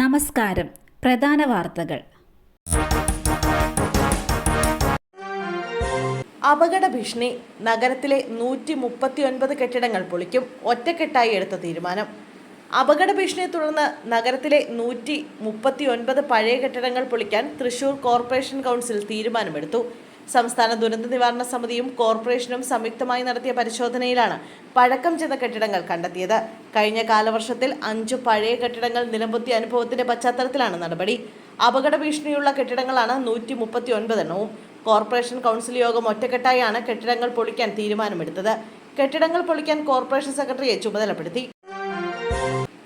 നമസ്കാരം. പ്രധാന വാർത്തകൾ. അപകട ഭീഷണി. നഗരത്തിലെ നൂറ്റി മുപ്പത്തി ഒൻപത് കെട്ടിടങ്ങൾ പൊളിക്കും. ഒറ്റക്കെട്ടായി എടുത്ത തീരുമാനം. അപകട ഭീഷണിയെ തുടർന്ന് നഗരത്തിലെ നൂറ്റി മുപ്പത്തി ഒൻപത് പഴയ കെട്ടിടങ്ങൾ പൊളിക്കാൻ തൃശൂർ കോർപ്പറേഷൻ കൗൺസിൽ തീരുമാനമെടുത്തു. സംസ്ഥാന ദുരന്ത നിവാരണ സമിതിയും കോർപ്പറേഷനും സംയുക്തമായി നടത്തിയ പരിശോധനയിലാണ് പഴക്കം ചെന്ന കെട്ടിടങ്ങൾ കണ്ടെത്തിയത്. കഴിഞ്ഞ കാലവർഷത്തിൽ അഞ്ചു പഴയ കെട്ടിടങ്ങൾ നിലംപൊത്തിയ അനുഭവത്തിന്റെ പശ്ചാത്തലത്തിലാണ് നടപടി. അപകട ഭീഷണിയുള്ള കെട്ടിടങ്ങളാണ് നൂറ്റി മുപ്പത്തി ഒൻപതെണ്ണവും കോർപ്പറേഷൻ കൗൺസിൽ യോഗം ഒറ്റക്കെട്ടായാണ് കെട്ടിടങ്ങൾ പൊളിക്കാൻ തീരുമാനമെടുത്തത്. കെട്ടിടങ്ങൾ പൊളിക്കാൻ കോർപ്പറേഷൻ സെക്രട്ടറിയെ ചുമതലപ്പെടുത്തി.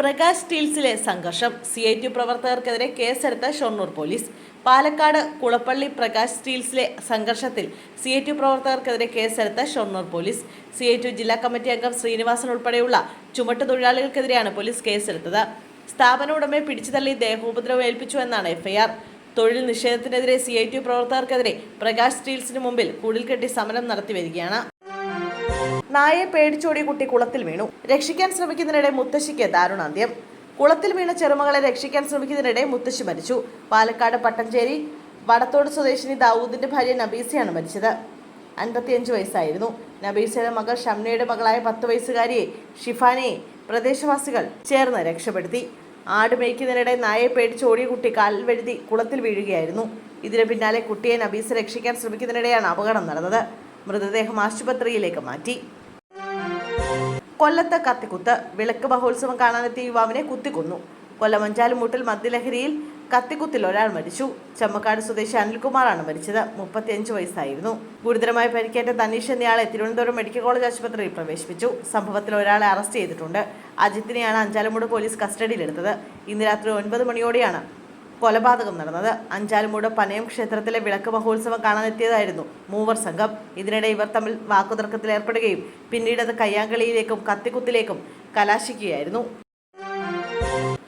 പ്രകാശ് സ്റ്റീൽസിലെ സംഘർഷം. സി ഐ ടി പ്രവർത്തകർക്കെതിരെ കേസെടുത്ത ഷൊർണൂർ പോലീസ്. പാലക്കാട് കുളപ്പള്ളി പ്രകാശ് സ്റ്റീൽസിലെ സംഘർഷത്തിൽ സി ഐ ടി പ്രവർത്തകർക്കെതിരെ കേസെടുത്ത Shoranur police. C I T ജില്ലാ കമ്മിറ്റി അംഗം ശ്രീനിവാസൻ ഉൾപ്പെടെയുള്ള ചുമട്ടുതൊഴിലാളികൾക്കെതിരെയാണ് പോലീസ് കേസെടുത്തത്. സ്ഥാപന ഉടമയെ പിടിച്ചുതള്ളി ദേഹോപദ്രവം ഏൽപ്പിച്ചു എന്നാണ് എഫ്ഐആർ തൊഴിൽ നിഷേധത്തിനെതിരെ സി ഐ ടി പ്രവർത്തകർക്കെതിരെ പ്രകാശ് സ്റ്റീൽസിന് മുമ്പിൽ കുടിൽ കെട്ടി സമരം നടത്തി വരികയാണ്. നായയെ പേടിച്ചോടിയ കുട്ടി കുളത്തിൽ വീണു. രക്ഷിക്കാൻ ശ്രമിക്കുന്നതിനിടെ മുത്തശ്ശിക്ക് ദാരുണാന്ത്യം. കുളത്തിൽ വീണ ചെറുമകളെ രക്ഷിക്കാൻ ശ്രമിക്കുന്നതിനിടെ മുത്തശ്ശി മരിച്ചു. പാലക്കാട് പട്ടഞ്ചേരി വടത്തോട് സ്വദേശിനി ദാവൂദിന്റെ ഭാര്യ നബീസയാണ് മരിച്ചത്. അൻപത്തിയഞ്ച് വയസ്സായിരുന്നു. നബീസയുടെ മകൾ ഷംനയുടെ മകളായ പത്ത് വയസ്സുകാരിയെ ഷിഫാനയെ പ്രദേശവാസികൾ ചേർന്ന് രക്ഷപ്പെടുത്തി. ആട് മേയ്ക്കുന്നതിനിടെ നായയെ പേടിച്ച് ഓടിയ കുട്ടി കാലിൽ വെഴുതി കുളത്തിൽ വീഴുകയായിരുന്നു. ഇതിന് പിന്നാലെ കുട്ടിയെ നബീസ് രക്ഷിക്കാൻ ശ്രമിക്കുന്നതിനിടെയാണ് അപകടം നടന്നത്. മൃതദേഹം ആശുപത്രിയിലേക്ക് മാറ്റി. കൊല്ലത്ത് കത്തിക്കുത്ത്. വിളക്ക് മഹോത്സവം കാണാനെത്തിയ യുവാവിനെ കുത്തിക്കൊന്നു. കൊല്ലം അഞ്ചാലുമൂട്ടിൽ മദ്യലഹരിയിൽ കത്തിക്കുത്തിൽ ഒരാൾ മരിച്ചു. ചമ്മക്കാട് സ്വദേശി അനിൽകുമാറാണ് മരിച്ചത്. മുപ്പത്തിയഞ്ച് വയസ്സായിരുന്നു. ഗുരുതരമായി പരിക്കേറ്റ തനീഷ് എന്നയാളെ തിരുവനന്തപുരം മെഡിക്കൽ കോളേജ് ആശുപത്രിയിൽ പ്രവേശിപ്പിച്ചു. സംഭവത്തിൽ ഒരാളെ അറസ്റ്റ് ചെയ്തിട്ടുണ്ട്. അജിത്തിനെയാണ് അഞ്ചാലുമൂട് പോലീസ് കസ്റ്റഡിയിലെടുത്തത്. ഇന്ന് രാത്രി ഒൻപത് മണിയോടെയാണ് കൊലപാതകം നടന്നത്. അഞ്ചാലുമൂട് പനയം ക്ഷേത്രത്തിലെ വിളക്ക് മഹോത്സവം കാണാനെത്തിയതായിരുന്നു മൂവർ സംഘം. ഇതിനിടെ ഇവർ തമ്മിൽ വാക്കുതർക്കത്തിൽ ഏർപ്പെടുകയും പിന്നീട് അത് കയ്യാങ്കളിയിലേക്കും കത്തിക്കുത്തിലേക്കും കലാശിക്കുകയായിരുന്നു.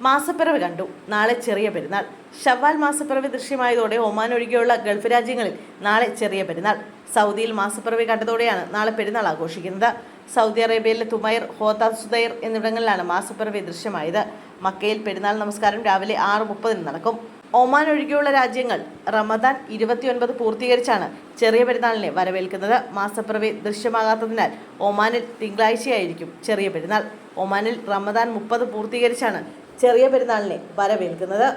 മാസപ്പിറവി കണ്ടു. നാളെ ചെറിയ പെരുന്നാൾ. ഷവ്വാൽ മാസപ്പിറവി ദൃശ്യമായതോടെ ഒമാൻ ഒഴികെയുള്ള ഗൾഫ് രാജ്യങ്ങളിൽ നാളെ ചെറിയ പെരുന്നാൾ. സൗദിയിൽ മാസപ്പിറവി കണ്ടതോടെയാണ് നാളെ പെരുന്നാൾ ആഘോഷിക്കുന്നത്. സൗദി അറേബ്യയിലെ തുമൈർ ഹോത്ത സുദൈർ എന്നിവിടങ്ങളിലാണ് മാസപ്പിറവി ദൃശ്യമായത്. മക്കയിൽ പെരുന്നാൾ നമസ്കാരം രാവിലെ ആറ് മുപ്പതിന് നടക്കും. ഒമാൻ ഒഴികെയുള്ള രാജ്യങ്ങൾ റമദാൻ ഇരുപത്തിയൊൻപത് പൂർത്തീകരിച്ചാണ് ചെറിയ പെരുന്നാളിനെ വരവേൽക്കുന്നത്. മാസപ്പിറവി ദൃശ്യമാകാത്തതിനാൽ ഒമാനിൽ തിങ്കളാഴ്ചയായിരിക്കും ചെറിയ പെരുന്നാൾ. ഒമാനിൽ റമദാൻ മുപ്പത് പൂർത്തീകരിച്ചാണ് ചെറിയ പെരുന്നാളിനെ വരവേൽക്കുന്നത്.